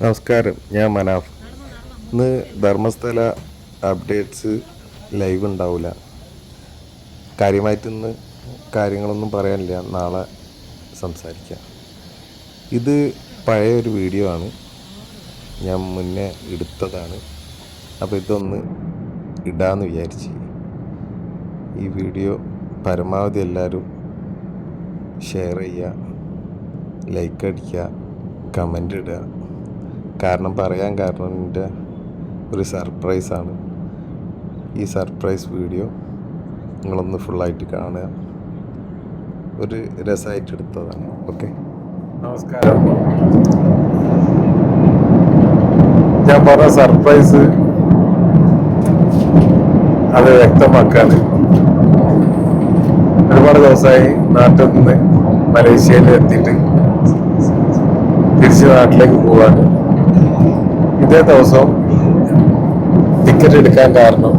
നമസ്കാരം ഞാൻ മനാഫ്. ഇന്ന് ധർമ്മസ്ഥല അപ്ഡേറ്റ്സ് ലൈവ് ഉണ്ടാവില്ല കാര്യമായിട്ട് ഇന്ന് കാര്യങ്ങളൊന്നും പറയാനില്ല. നാളെ സംസാരിക്കാം. ഇത് പഴയ ഒരു വീഡിയോ ആണ്. ഞാൻ മുന്നേ എടുത്തതാണ്. അപ്പോൾ ഇതൊന്ന് ഇടാന്ന് വിചാരിച്ച്. ഈ വീഡിയോ പരമാവധി എല്ലാവരും ഷെയർ ചെയ്യുക ലൈക്ക് അടിക്കുക കമന്റ് ഇടുക. കാരണം പറയാൻ കാരണം എന്റെ ഒരു സർപ്രൈസാണ് ഈ സർപ്രൈസ് വീഡിയോ നിങ്ങളൊന്ന് ഫുള്ളായിട്ട് കാണുക. ഒരു രസമായിട്ട് എടുത്തതാണ്. ഓക്കെ നമസ്കാരം. ഞാൻ പറഞ്ഞ സർപ്രൈസ് അത് വ്യക്തമാക്കാൻ ഒരുപാട് ദിവസമായി നാട്ടിൽ നിന്ന് മലേഷ്യയിൽ എത്തിയിട്ട് തിരിച്ച് നാട്ടിലേക്ക് പോവാണ്. ഇതേ ദിവസം ടിക്കറ്റ് എടുക്കാൻ കാരണം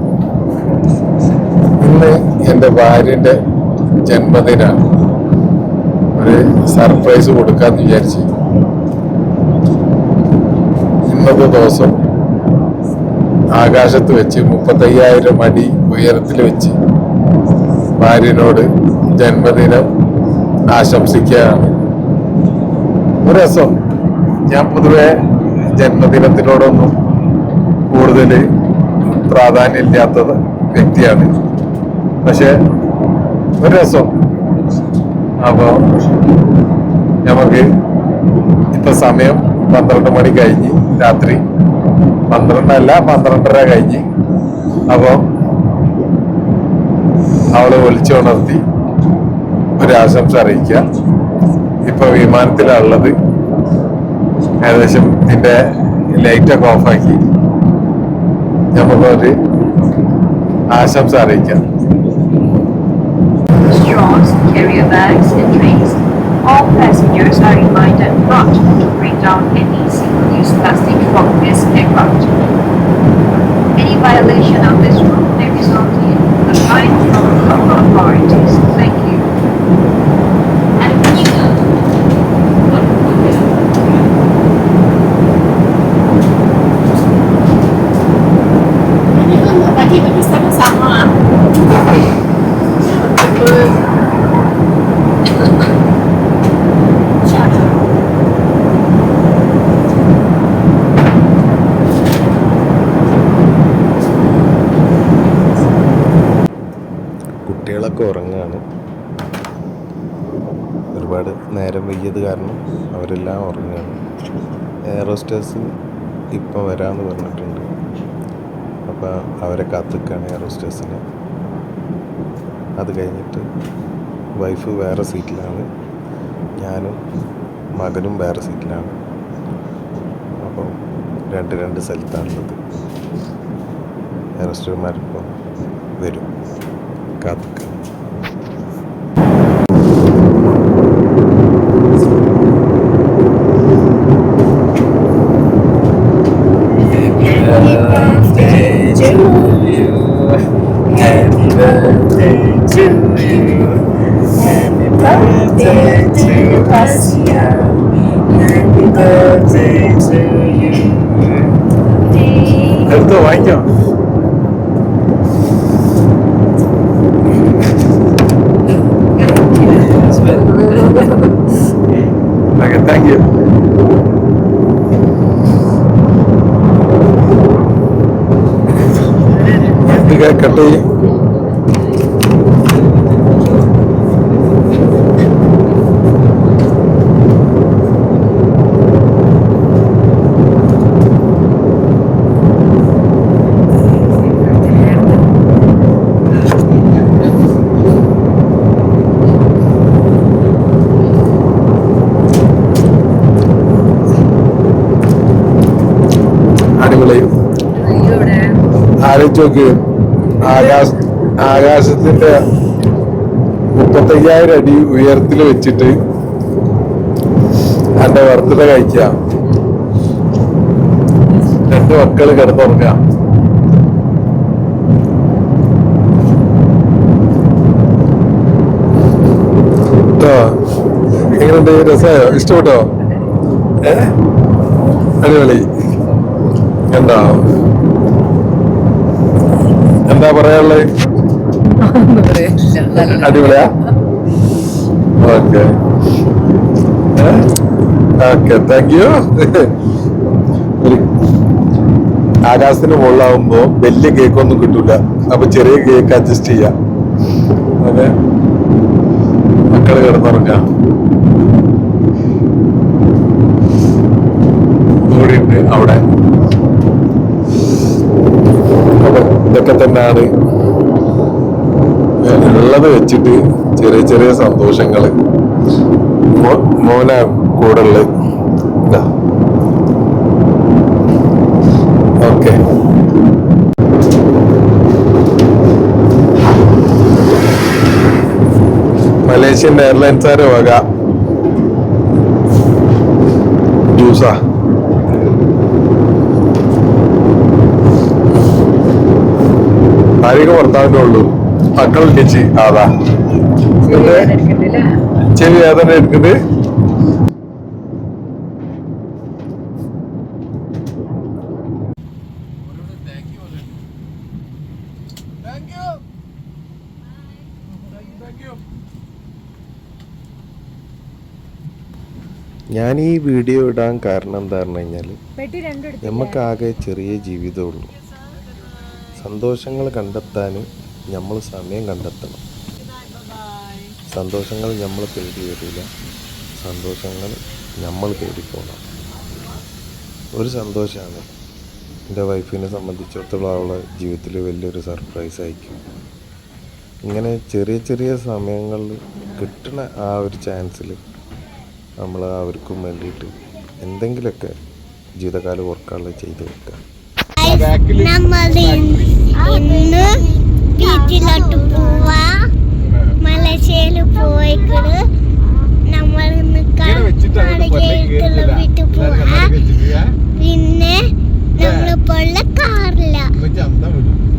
ഇന്ന് എന്റെ ഭാര്യന്റെ ജന്മദിനാണ്. ഒരു സർപ്രൈസ് കൊടുക്കാന്ന് വിചാരിച്ച്. ഇന്നത്തെ ദിവസം ആകാശത്ത് വെച്ച് മുപ്പത്തയ്യായിരം അടി ഉയരത്തിൽ വെച്ച് ഭാര്യനോട് ജന്മദിനം ആശംസിക്കുകയാണ്. ഒരു രസം. ഞാൻ പൊതുവെ ജന്മദിനത്തിനോടൊന്നും കൂടുതൽ പ്രാധാന്യമില്ലാത്തത് വ്യക്തിയാണ്. പക്ഷെ ഒരു രസം. അപ്പോൾ നമുക്ക് ഇപ്പൊ സമയം പന്ത്രണ്ട് മണി കഴിഞ്ഞ് രാത്രി. പന്ത്രണ്ടല്ല പന്ത്രണ്ടര കഴിഞ്ഞ്. അപ്പോൾ അവളെ വിളിച്ചുണർത്തി ഒരു ആശംസ അറിയിക്കുക. ഇപ്പൊ വിമാനത്തിലുള്ളത് ഏകദേശം ഇതിന്റെ ലൈറ്റൊക്കെ ഓഫാക്കി നമുക്കൊരു ആശംസ അറിയിക്കാം straws, carrier bags, and trays. All passengers are reminded not to bring down any single-use plastic from this aircraft. Any violation of this rule may result ഒരുപാട് നേരം വൈകിയത് കാരണം അവരെല്ലാം ഉറങ്ങുകയാണ്. എയറോസ്റ്റേഴ്സ് ഇപ്പം വരാമെന്ന് പറഞ്ഞിട്ടുണ്ട്. അപ്പോൾ അവരെ കാത്തിക്കാണ് എയറോസ്റ്റേഴ്സിന് അത് കഴിഞ്ഞിട്ട് വൈഫ് വേറെ സീറ്റിലാണ് ഞാനും മകനും വേറെ സീറ്റിലാണ് അപ്പോൾ രണ്ട് രണ്ട് സ്ഥലത്താണുള്ളത്. എയറോസ്റ്റേഴ്സ്മാരിപ്പോൾ വരും. കാത്തിക്കാം. birthday, to Basia. Happy birthday to you. Tanto baño. okay, thank you. Thank you. അടിപൊളി ആലോചിച്ച് നോക്കി ആകാശ ആകാശത്തിന്റെ മുപ്പത്തയ്യായിരം അടി ഉയരത്തിൽ വെച്ചിട്ട് എന്റെ ബർത്ത്ഡേ കഴിക്ക രണ്ട് മക്കൾ കിടന്നുറങ്ങ എങ്ങനെയുണ്ട്? രസമായോ? ഇഷ്ടപ്പെട്ടോ? ഏ? അടിപൊളി. എന്താ? എന്താ പറയാനുള്ളത് അടിപൊളിയാ? ഓക്കെ. ഓക്കെ താങ്ക് യു ആകാശത്തിന് മുകളിലാവുമ്പോ വലിയ കേക്ക് ഒന്നും കിട്ടൂല. അപ്പൊ ചെറിയ കേക്ക് അഡ്ജസ്റ്റ് ചെയ്യാം. അതെ മക്കൾ കിടന്നുറങ്ങാം. അവിടെ അപ്പൊ ഇതൊക്കെ തന്നെയാണ്. ഉള്ളത് വെച്ചിട്ട് ചെറിയ ചെറിയ സന്തോഷങ്ങൾ. മോ- മോന കൂടെ ഉള്ളത്. ഓക്കെ. മലേഷ്യൻ എയർലൈൻസുകാരെ വക. ജ്യൂസാ ആരെയൊക്കെ ഭർത്താവിന്റെ ഉള്ളൂ. മക്കൾ ചേച്ചി അതാ എടുക്കുന്നില്ല. ചെവി വേദന എടുക്കുന്നത് ഞാൻ ഈ വീഡിയോ ഇടാൻ കാരണം എന്താ പറഞ്ഞു കഴിഞ്ഞാൽ നമുക്ക് ആകെ ചെറിയ ജീവിതമുള്ളൂ സന്തോഷങ്ങൾ കണ്ടെത്താൻ നമ്മൾ സമയം കണ്ടെത്തണം. സന്തോഷങ്ങൾ നമ്മൾ തേടി വരില്ല. സന്തോഷങ്ങൾ നമ്മൾ തേടിപ്പോകണം ഒരു സന്തോഷമാണ്. എന്റെ വൈഫിനെ സംബന്ധിച്ചിടത്തോളം അവളെ ജീവിതത്തിൽ വലിയൊരു സർപ്രൈസ് ആയിരിക്കും. ഇങ്ങനെ ചെറിയ ചെറിയ സമയങ്ങളിൽ കിട്ടുന്ന ആ ഒരു ചാൻസിൽ നമ്മൾ അവർക്കും വേണ്ടിയിട്ട് എന്തെങ്കിലുമൊക്കെ ജീവിതകാലം ഓർക്കാനുള്ള ചെയ്തു വെക്കുക. ഇന്ന് ബീച്ചിലോട്ട് പോവാ. മലശ്ശേരി പോയിക്കണ്. നമ്മൾ ഇന്ന് വീട്ടിൽ പോവാ. പിന്നെ നമ്മളിപ്പോൾ ഉള്ള കാറില്ല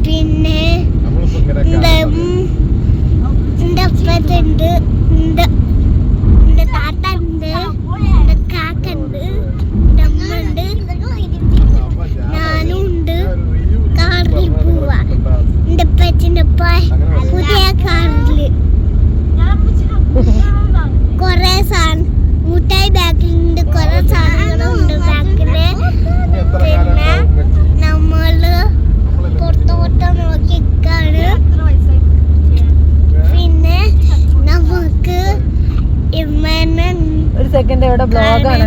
പിന്നെ എന്താ ഇവിടെ ബ്ലോഗാണ്